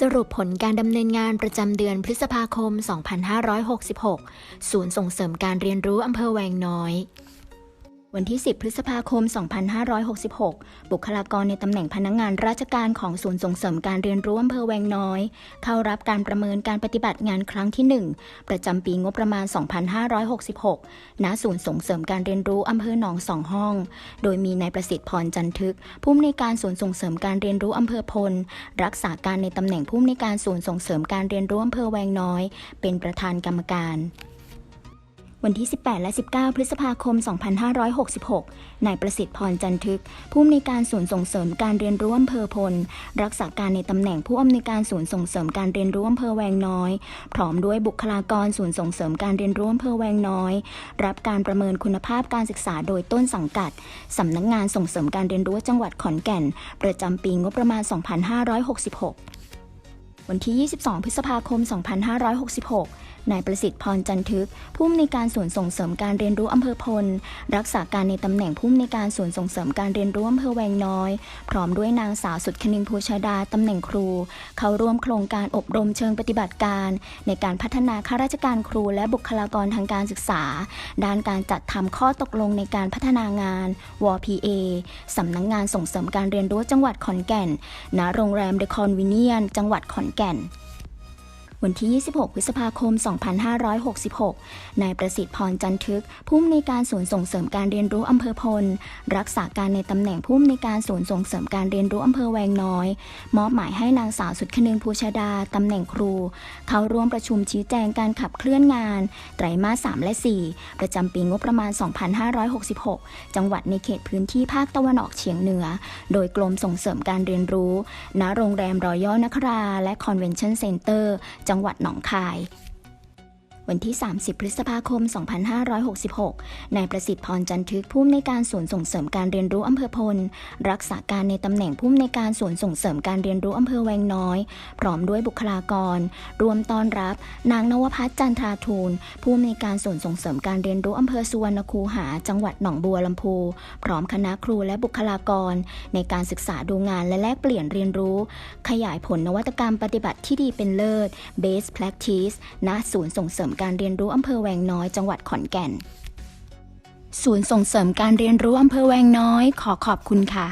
สรุปผลการดำเนินงานประจำเดือนพฤษภาคม 2566 ศูนย์ส่งเสริมการเรียนรู้อำเภอแวงน้อย วันที่ 10 พฤษภาคม 2566 บุคลากรในตำแหน่งพนักงงานราชการของศูนย์ส่งเสริมการเรียนรู้อำเภอแวงน้อย เข้ารับการประเมินการปฏิบัติงานครั้งที่ 1 ประจำปีงบประมาณ 2566 ณ ศูนย์ส่งเสริมการเรียนรู้อำเภอหนองสองห้อง โดยมีนายประสิทธิ์พรจันทึก ผู้อำนวยการศูนย์ส่งเสริมการเรียนรู้อำเภอพล รักษาการในตำแหน่งผู้อำนวยการศูนย์ส่งเสริมการเรียนรู้อำเภอแวงน้อย เป็นประธานกรรมการ วันที่ 18 และ 19 พฤษภาคม 2566 นายประสิทธิ์พรจันทึก ผู้อำนวยการศูนย์ส่งเสริมการเรียนรู้อำเภอพล รักษาการในตำแหน่งผู้อำนวยการศูนย์ส่งเสริมการเรียนรู้อำเภอแวงน้อย พร้อมด้วยบุคลากรศูนย์ส่งเสริมการเรียนรู้อำเภอแวงน้อย รับการประเมินคุณภาพการศึกษาโดยต้นสังกัดสำนักงานส่งเสริมการเรียนรู้จังหวัดขอนแก่น ประจำปีงบประมาณ 2566 วันที่ 22 พฤษภาคม 2566 นายประสิทธิ์พรจันทึก ผู้อำนวยการศูนส่งเสริมการเรียนรู้อำเภอพล รักษาการในตำแหน่งผู้อำนวยการศูนส่งเสริมการเรียนรู้อำเภอแวงน้อย พร้อมด้วยนางสาวสุดคณินภูชาดาตำแหน่งครู เข้าร่วมโครงการอบรมเชิงปฏิบัติการ ในการพัฒนาข้าราชการครูและบุคลากรทางการศึกษา ด้านการจัดทำข้อตกลงในการพัฒนางาน WPA สำนักงงานส่งเสริมการเรียนรู้จังหวัดขอนแก่น ณ โรงแรมเดอะคอนวิเนียน จังหวัดขอนแก่น วันที่ 26 พฤษภาคม 2566 นายประสิทธิ์พรจันทึก ผู้อำนวยการศูนย์ส่งเสริมการเรียนรู้อำเภอพล รักษาการในตำแหน่งผู้อำนวยการศูนย์ส่งเสริมการเรียนรู้อำเภอแวงน้อย มอบหมายให้นางสาวสุดคนึงภูชาดาตำแหน่งครู เข้าร่วมประชุมชี้แจงการขับเคลื่อนงาน ไตรมาส 3 และ 4 ประจำปีงบประมาณ 2566 จังหวัดในเขตพื้นที่ภาคตะวันออกเฉียงเหนือ โดยกรมส่งเสริมการเรียนรู้ ณ โรงแรมรอยัลนครา และคอนเวนชั่นเซ็นเตอร์จังหวัดหนองคาย วันที่ 30 พฤษภาคม 2566 นายประสิทธิ์พรจันทึกผู้อำนวยการศูนย์ส่งเสริมการเรียนรู้อำเภอพล รักษาการในตำแหน่งผู้อำนวยการศูนย์ส่งเสริมการเรียนรู้อำเภอแวงน้อย พร้อมด้วยบุคลากร รวมต้อนรับ นางนวพัฒน์จันทราทูล ผู้อำนวยการศูนย์ส่งเสริมการเรียนรู้อำเภอสุวรรณคูหา จังหวัดหนองบัวลำพู พร้อมคณะครูและบุคลากร ในการศึกษาดูงานและแลกเปลี่ยนเรียนรู้ ขยายผลนวัตกรรมปฏิบัติที่ดีเป็นเลิศ Best Practice ณศูนย์ส่งเสริมการเรียนรู้อำเภอแวงน้อยจังหวัดขอนแก่น ศูนย์ส่งเสริมการเรียนรู้อำเภอแวงน้อย ขอขอบคุณค่ะ